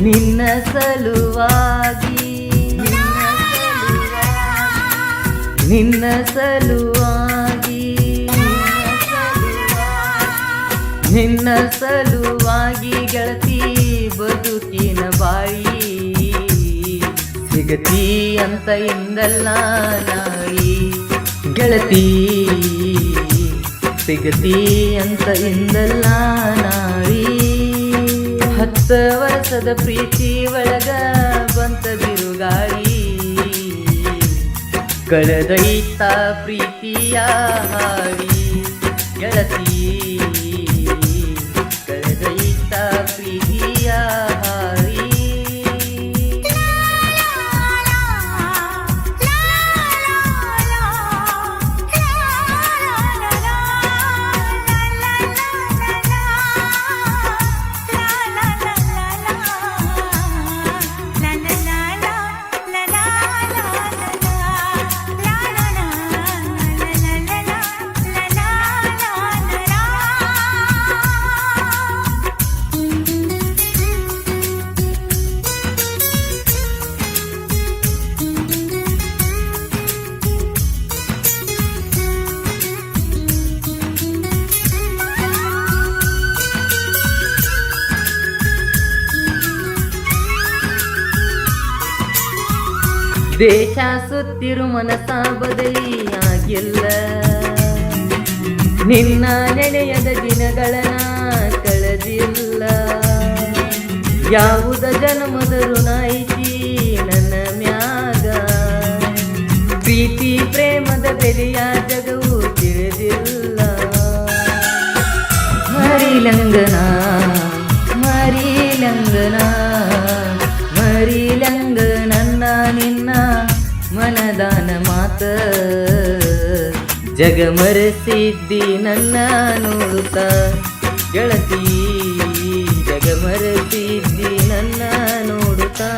ನಿನ್ನ ಸಲುವಾಗಿ. ನಿನ್ನ ಸಲುವಾಗಿ. ನಿನ್ನ ಸಲುವಾಗಿ ಗೆಳತಿ ಬದುಕಿನ ಬಾಯಿ. ಸಿಗತಿ ಅಂತ ಎಂದಲ್ಲ ನಾಯಿ. ಗೆಳತಿ, ಸಿಗತಿ ಅಂತ ಎಂದಲ್ಲ ನಾಳಿ ಹತ್ತ ವರ್ಷದ ಪ್ರೀತಿ ಒಳಗ ಬಂತ ಬಿರುಗಾಳಿ ಕಳೆದೈತ ಪ್ರೀತಿಯ ಹಾಡಿ ಗೆಳತಿ ಕಳೆದೈತ ಪ್ರೀತಿಯ ದೇಶ ಸುತ್ತಿರು ಮನಸ ಬದಲಿ ಆಗಿಲ್ಲ ನಿನ್ನ ನೆನೆಯದ ದಿನಗಳನ್ನ ಕಳೆದಿಲ್ಲ ಯಾವುದ ಜನ್ಮದ ಋಣಾಯಿತಿ ನನ್ನ ಮ್ಯಾಗ. ಪ್ರೀತಿ ಪ್ರೇಮದ ಬೆಲೆಯ ಜಗವು ತಿಳಿದಿಲ್ಲ. ಮರಿಲಂಗನ ಜಗ ಮರೆಸಿದ್ದಿ ನನ್ನ ನೋಡುತ್ತ. ಗೆಳತಿ ಜಗ ಮರೆಸಿದ್ದಿ ನನ್ನ ನೋಡುತ್ತಾ.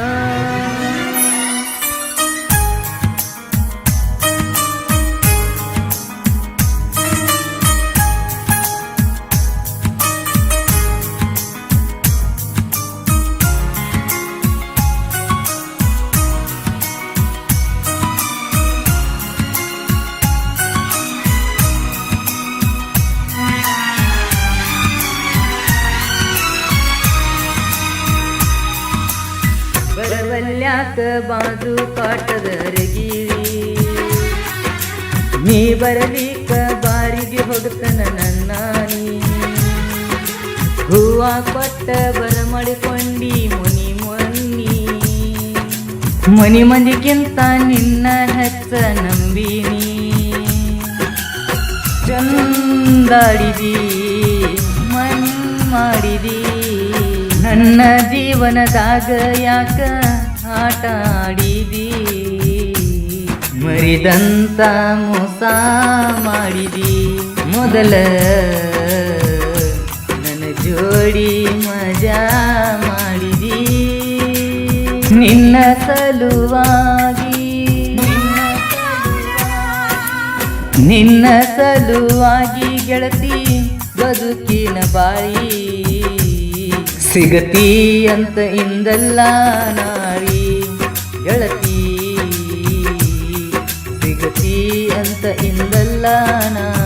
ಬರವಲ್ಯಾಕ ಬಾಜು ಕಾಟದ ರಗಿರಿ. ನೀ ಬರಲಿಕ್ಕ ಬಾರಿಗೆ ಹೊಡ್ತನ ನನ್ನ ನೀ ಹೂವ ಕೊಟ್ಟ ಬರ ಮಾಡಿಕೊಂಡಿ ಮುನಿ ಮೊನ್ನಿ. ಮುನಿ ಮಂದಿಗಿಂತ ನಿನ್ನ ಹೆಚ್ಚ ನಂಬಿನಿ. ಚಂದಾಡಿದಿ ಮನ್ ಮಾಡಿದಿ. ನನ್ನ ಜೀವನದಾಗ ಯಾಕ ಆಟ ಆಡಿದಿ ಮರಿದಂತ ಮೋಸ ಮಾಡಿದಿ? ಮೊದಲ ನನ್ನ ಜೋಡಿ ಮಜಾ ಮಾಡಿದಿ? ನಿನ್ನ ಸಲುವಾಗಿ ನಿನ್ನ ಸಲುವಾಗಿ ಗೆಳತಿ ಬದುಕಿನ ಬಾಳಿ ಸಿಗತಿ ಅಂತ ಇಂದಲ್ಲ ನಾರಿ ಗೆಳತಿ. ಸಿಗತಿ ಅಂತ ಇಂದಲ್ಲ ನಾಳಿ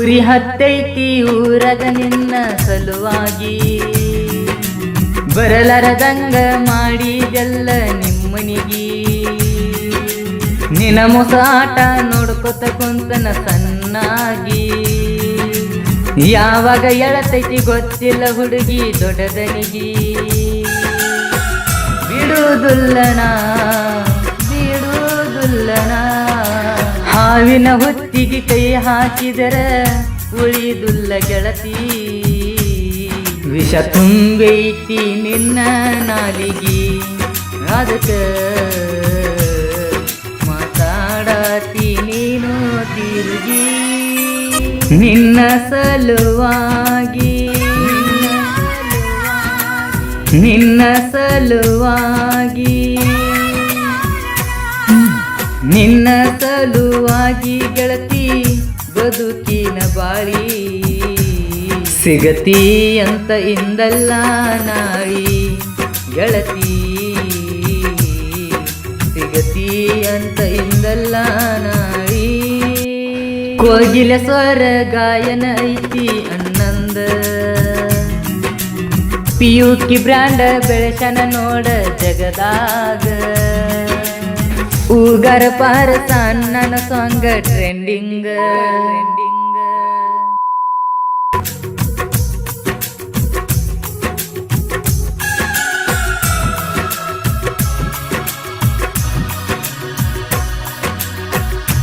ಉರಿ ಹತ್ತೈತಿ ಊರಗ ನಿನ್ನ ಸಲುವಾಗಿ. ಬರಲರದಂಗ ಮಾಡಿದೆಲ್ಲ ನಿಮ್ಮನಿಗಿ. ನಿನ ಮುಸಾಟ ನೋಡ್ಕೊತ ಕುಂತನ ಸಣ್ಣಾಗಿ. ಯಾವಾಗ ಎಳತೈತಿ ಗೊತ್ತಿಲ್ಲ ಹುಡುಗಿ ದೊಡ್ಡದನಿಗಿ. ಬಿಡುವುದುಲ್ಲನ, ಬಿಡುವುದಿಲ್ಲನ. ಹಾವಿನ ಹೊತ್ತಿಗೆ ಕೈ ಹಾಕಿದರ ಉಳಿದುಲ್ಲ ಗೆಳತಿ. ವಿಷ ತುಂಬೈತಿ ನಿನ್ನ ನಾಲಿಗಿ. ಅದಕ್ಕೆ ಮಾತಾಡತಿ ನೀನು ತಿರುಗಿ. ನಿನ್ನ ಸಲುವಾಗಿ. ನಿನ್ನ ಸಲುವಾಗಿ. ನಿನ್ನ ಸಲುವಾಗಿ ಗೆಳತಿ, ಬದುಕಿನ ಬಾಳಿ ಸಿಗತಿ ಅಂತ ಇಂದಲ್ಲ ನಾಳಿ ಗೆಳತಿ. ಸಿಗತಿ ಅಂತ ಇಂದಲ್ಲ ನಾಳಿ ಕೋಗಿಲ ಸ್ವರ ಗಾಯನ ಐತಿ ಅನ್ನಂದ ಪಿಯುಕಿ ಬ್ರಾಂಡ ಬೆಳಶನ ನೋಡ ಜಗದಾಗ. ಊಗರ ಪಾರ ಸಣ್ಣನ ಸಾಂಗ ಟ್ರೆಂಡಿಂಗ್ ಟ್ರೆಂಡಿಂಗ್